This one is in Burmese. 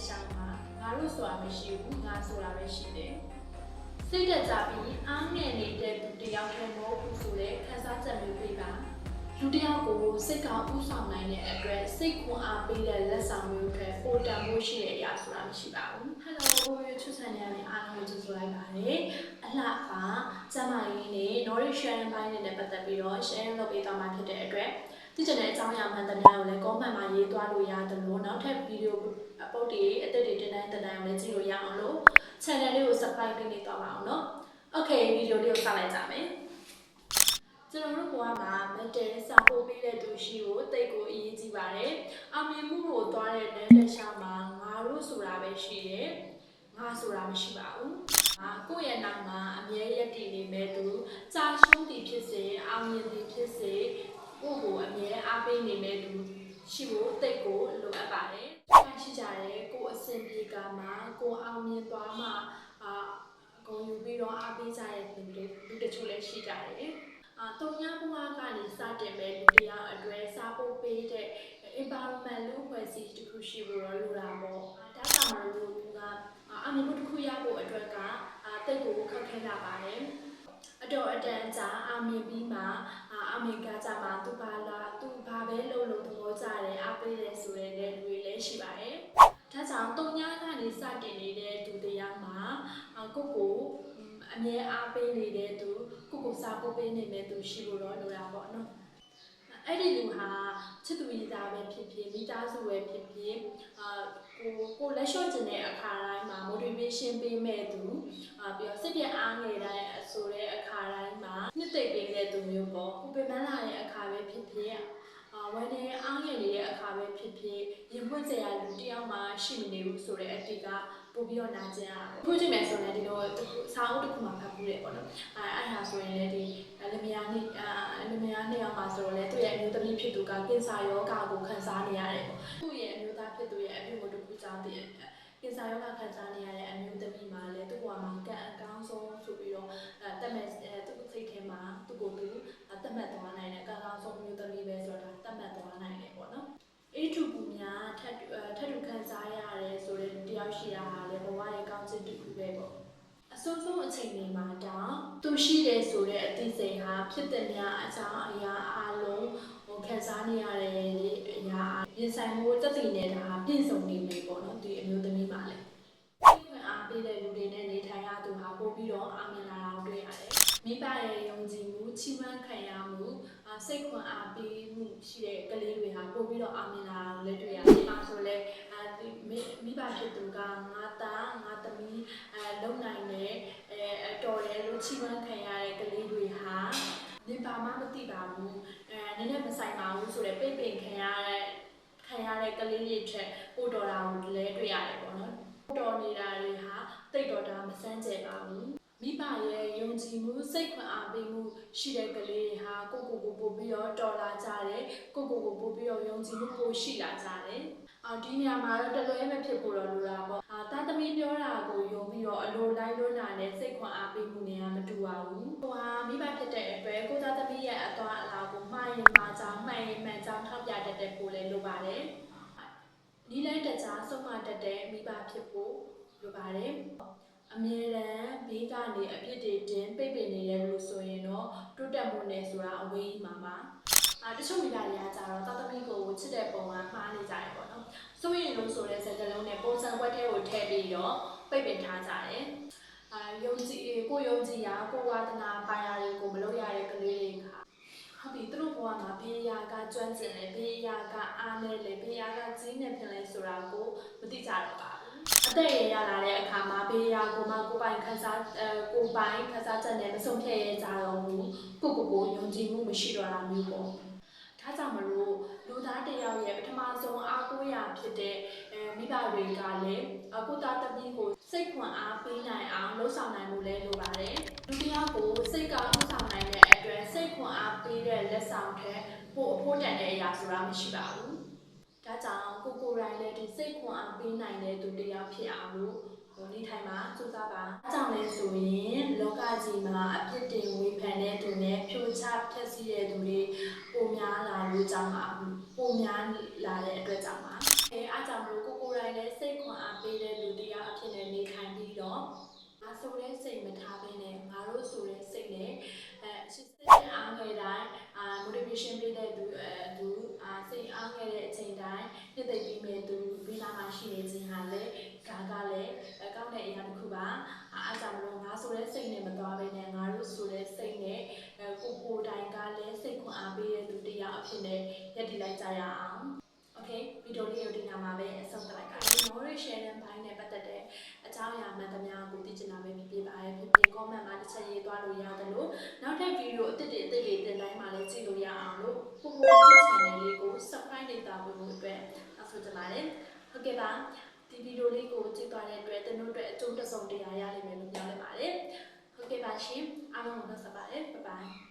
တစ်လျှောက်မှာငါတို့ဆိုတာမရှိဘူးငါဆိုတာပဲရှိတယ်စိတ်တက်ကြပြီးအားငယ်နေတဲ့သူတစ်ယောက်တည်းမဟုတ်ဘူးဆိုတဲ့ခန်းစားချက်မျိုးပြပါလူတစ်ယောက်ကိုစိတ်ကောင်းဥဆောင်နိုင်တဲ့အတွက်စိတ်ခွန်အားပေးတဲ့လက်ဆောင်မျိုးတွေပိုတန်ဖို့ရှိတဲ့အရာဆိုတာမရှိပါဘူး Hello ဘိုးရချွတ်ဆန်နေရတဲ့အားလုံးကိုကြိုဆိုလိုက်ပါတယ်အလှပါကျမကြီးနဲ့ Nordic Sharing ဘိုင်းနဲ့ပတ်သက်ပြီးတော့ share လုပ်ပေးသွားမှာဖြစ်တဲ့အတွက်သိချင်တဲ့အကြောင်းအရာမှန်သမျှကိုလည်း comment မှာရေးသွားလို့ရတယ်လို့နောက်ထပ် video အ ပုတ်တီအသက်တွေတင်တိုင်းတင်တိုင်းလည်းကြည့်လို့ရအောင်လို့ channel လေးကို subscribe လုပ်နေသွားပါအောင်နော်။ Okay ဗီဒီယိုလေးကိုစလိုက်ကြမယ်။ကျွန်တော်တို့ကွာမှာမတဲစာပို့ပေးတဲ့သူရှိကိုတိတ်ကိုအရေးကြီးပါတယ်။အောင်မြင်မှုကိုသွားတဲ့လမ်းတစ်လျှောက်မှာငါတို့ဆိုတာပဲရှိတယ်။ငါဆိုတာမရှိပါဘူး။ငါကိုယ့်ရဲ့နောက်မှာအမြဲရပ်တည်နေမဲ့သူကြာရှုံးသည်ဖြစ်စေအောင်မြင်သည်ဖြစ်စေကိုယ့်ကိုအမြဲအားပေးနေမဲ့သူရှိဖို့တိတ်ကိုလိုအပ်ပါတယ်။ ရှိကြတယ်ကိုယ်အဆင်ပြေကမှကိုယ်အောင်မြင်သွားမှအာအကုန်ယူပြီးတော့အားပေးကြတဲ့လူတွေလူတချို့လည်းရှိကြတယ်။အာတုံညာဘဝကနေစတင်မဲ့လူတရားအတွက်စားဖို့ပေးတဲ့ environment လို့ဖွဲ့စည်းတစ်ခုရှိဖို့တော့လိုတာပေါ့။ဒါကြောင့်မလို့လူကအမြင်မှုတစ်ခုရဖို့အတွက်ကအာတိတ်ကိုခက်ခဲလာပါတယ်။အတော်အတန်ကြာအမြင်ပြီးမှအာအမေကကြမှာသူပါလာသူဘာပဲလုပ်လို့သဘောကျတယ်အပေးတယ်ဆိုတဲ့လူတွေလည်းရှိပါတယ်။ဒါကြောင့်တုံညာကနေ စတင်နေတဲ့သူတရားမှာအာကိုယ့်ကိုอืมအမြဲအားပေးနေတဲ့သူကိုကိုစားပို့ပေးနေမဲ့သူရှိလို့တော့လိုတာပေါ့နော်အဲ့ဒီလူဟာချစ်သူရည်သားပဲဖြစ်ဖြစ်မိသားစုပဲဖြစ်ဖြစ်အာကိုကိုလက်လျှော့ကျင်တဲ့အခါတိုင်းမှာ motivation ပေးမဲ့သူအာပြီးတော့စိတ်ပြအားငယ်တိုင်းအဆိုတဲ့အခါတိုင်းမှာနှစ်သိမ့်ပေးတဲ့သူမျိုးပေါ့ကိုပင်မလာတဲ့အခါပဲဖြစ်ဖြစ်အာ ဝန်နေအားငယ်နေတဲ့အခါပဲဖြစ်ဖြစ်ရင်ပွင့်စရာလူတစ်ယောက်မှရှိမနေဘူးဆိုတဲ့အတိတ်ကပို့ပြီးတော့နာကျင်ရတာပေါ့ခုချိန်မှာဆိုရင်ဒီလိုစာအုပ်တစ်ခုမှဖတ်ဘူးတယ်ပေါ့နော်အဲအဲ့ဒါဆိုရင်လည်းဒီလမယာနေ့အာလမယာနေ့အောင်ပါဆိုတော့လေသူ့ရဲ့အမျိုးသမီးဖြစ်သူကကင်ဆာယောဂါကိုခံစားနေရတယ်ပေါ့သူ့ရဲ့အမျိုးသားဖြစ်သူရဲ့အဖြစ်ကိုတစ်ခုကြောင့်တည်းကင်ဆာယောဂါခံစားနေရတဲ့အမျိုးသမီးမှာလည်းသူ့ဘဝမှာကံအကောင်းဆုံးဆိုပြီးတော့အဲတက်မဲ့အဲသူ့စိတ်ထဲမှာသူ့ကိုယ်သူတက်မဲ့သွားနိုင်တဲ့ကံကောင်းဆုံးအမျိုးသမီးပဲဆိုတော့တက်မဲ့သွားနိုင်တယ်ပေါ့နော်အေးထူပူများထပ်ထပ်ထူခံစားရတယ်ဆိုတဲ့တယောက်ရှိတာဟာလည်းဘဝရဲ့ကောင်းခြင်းတစ်ခုပဲပေါ့ အ ဆုံးဆုံးအချိန်တွေမှာတောင်သူရှိတယ်ဆိုတဲ့အသိစိတ်ဟာဖြစ်တဲ့များအကြောင်းအရာအလုံးဟိုခံစားနေရတဲ့အရာရင်ဆိုင်မှုတက်တည်နေတာဟာပြည့်စုံနေပြီပေါ့နော်ဒီအမျိုးသမီးပါလေစိတ်ဝင်အားပေးတဲ့လူတွေနဲ့နေထိုင်ရသူဟာပို့ပြီးတော့အာမင်လာတာကိုတွေ့ရတယ်မိဘရဲ့ယုံကြည်မှုချီးမွမ်းခံရမှုအာစိတ်ခွန်အားပေးမှုရှိတဲ့ကလေးတွေဟာ ပို့ပြီးတော့အာမင်လာတာကိုလည်းတွေ့ရတယ်။ဒါဆိုလဲအဲဒီမိမိဘဖြစ်သူကငါသားငါသမီးအဲလုံနိုင်တဲ့အဲအတော်တယ်လို့ချီးမွမ်းခံရတဲ့ကလေးတွေဟာနေပါမှမသိပါဘူးအဲနည်းနည်းမဆိုင်ပါဘူးဆိုတော့ပိတ်ပင်ခံရတဲ့ခံရတဲ့ကလေးတွေထက်ပိုတော်တာကိုလည်းတွေ့ရတယ်ပေါ့နော်ပိုတော်နေတာတွေဟာတိတ်တော်တာမစမ်းကြပါဘူး မိဘရဲ့ယုံကြည်မှုစိတ်ခွန်အားပေးမှုရှိတဲ့ကလေးတွေဟာကိုကိုကိုပို့ပြီးတော့တော်လာကြတယ်ကိုကိုကိုပို့ပြီးတော့ယုံကြည်မှုပိုရှိလာကြတယ်အာဒီနေရာမှာတော့တလွဲမဖြစ်ဖို့တော့လိုတာပေါ့အာတာသမီပြောတာကိုယုံပြီးတော့အလိုလိုက်လွန်းတာနဲ့စိတ်ခွန်အားပေးမှုနဲ့ကမတူပါဘူးဟိုဟာမိဘဖြစ်တဲ့အတွက်ကိုသားသမီးရဲ့အသွားအလာကိုမှားရင်မှားကြောင်းမှန်ရင်မှန်ကြောင်းထောက်ပြတတ်တဲ့ပိုလည်းလိုပါတယ်နီးလန်းတကြားဆုံးမတတ်တဲ့မိဘဖြစ်ဖို့လိုပါတယ် အမြဲတမ်းဘေးကနေအဖြစ်တွေတင်ပိတ်ပင်နေတယ်လို့ဆိုရင်တော့တိုးတက်မှုနဲ့ဆိုတာအဝေးကြီးမှာပါအာတချို့မိဘတွေကကြတော့တာသမီကိုချစ်တဲ့ပုံကမှားနေကြတယ်ပေါ့နော်ဆိုရင်လို့ဆိုတဲ့စကားလုံးနဲ့ပုံစံဝက်ထဲကိုထည့်ပြီးတော့ပိတ်ပင်ထားကြတယ်အာယုံကြည်ကိုယုံကြည်ရာကိုဝါဒနာပါရာတွေကိုမလုပ်ရတဲ့ကလေးတွေကဟုတ်ပြီသူတို့ဘဝမှာဘေးရာကကျွမ်းကျင်တယ်ဘေးရာကအားနေလေဘေးရာကကြီးနေဖြစ်လဲဆိုတာကိုမသိကြတော့ပါ ဘူးအသက်ရရလာတဲ့အခါမှာဘေးရာကိုမှကိုပိုင်ခန်းစားအဲကိုပိုင်ခန်းစားချက်နဲ့မဆုံးဖြတ်ရကြတော့ဘူးကိုကိုကိုယုံကြည်မှုမရှိတော့တာမျိုးပေါ့ဒါကြောင့်မလို့လူသားတစ်ယောက်ရဲ့ပထမဆုံးအားကိုးရာဖြစ်တဲ့အဲမိဘတွေကလည်းအကုသသမီးကိုစိတ်ခွန်အားပေးနိုင်အောင်လှုပ်ဆောင်နိုင်မှုလဲလိုပါတယ်လူတစ်ယောက်ကိုစိတ်ကလှုပ်ဆောင်နိုင်တဲ့အတွက်စိတ်ခွန်အားပေးတဲ့လက်ဆောင်ထက်ပိုအဖို့တန်တဲ့အရာဆိုတာမရှိပါဘူး ဒါကြောင့်ကိုကိုရိုင်းလည်းဒီစိတ်ခွန်အားပေးနိုင်တဲ့သူတယောက်ဖြစ်အောင်လို့နေထိုင်မှာစူးစမ်းပါ။အကြောင်းလဲဆိုရင်လောကကြီးမှာအပြစ်တင်ဝေဖန်တဲ့သူနဲ့ဖြိုချဖျက်ဆီးတဲ့သူတွေပုံများလာလို့ကြောင့်ပါပုံများလာတဲ့အတွက်ကြောင့်ပါ။အဲအကြောင်းလို့ကိုကိုရိုင်းလည်းစိတ်ခွန်အားပေးတဲ့လူတယောက်အဖြစ်နဲ့နေထိုင်ပြီးတော့ငါဆိုတဲ့စိတ်မထားဘဲနဲ့ငါတို့ဆိုတဲ့စိတ်နဲ့အဲအရှိစိတ်အားငယ်တိုင်းအာ motivation ပေးတဲ့ တဲ့အချိန်တိုင်းနှစ်သိမ့်ပြီးမဲ့သူဘေးနားမှာရှိနေခြင်းဟာလေဒါကလည်းအကောင့်တဲ့အရာတစ်ခုပါအားကြောင့်မလို့ငါဆိုတဲ့စိတ်နဲ့မသွားဘဲနဲ့ငါတို့ဆိုတဲ့စိတ်နဲ့အဲကိုကိုယ်တိုင်ကလည်းစိတ်ခွန်အားပေးတဲ့သူတရားအဖြစ်နဲ့ရည်တည်လိုက်ကြရအောင် โอเคဗီဒီယိုလေးကိုဒီညမှာပဲအဆုံးသတ်လိုက်ပါဒီ more share တဲ့ဘိုင်းနဲ့ပတ်သက်တဲ့အကြောင်းအရာမှန်သမျှကိုသိချင်တာပဲဖြစ်ဖြစ်ပါရဲ့ဖြစ်ဖြစ် comment မှာတစ်ချက်ရေးသွားလို့ရတယ်လို့နောက်ထပ်ဗီဒီယိုအသစ်တွေအသစ်တွေတင်တိုင်းမှာလည်းကြည့်လို့ရအောင်လို့ပုံမှန် channel လေးကို subscribe လုပ်တာဖို့အတွက်အဆိုချင်ပါတယ်ဟုတ်ကဲ့ပါဒီဗီဒီယိုလေးကိုကြည့်သွားတဲ့အတွက်တင်တို့အတွက်အကျိုးတစ်စုံတရာရလိမ့်မယ်လို့ပြောလိုက်ပါတယ်ဟုတ်ကဲ့ပါရှင်အားလုံးကိုနှုတ်ဆက်ပါတယ် bye bye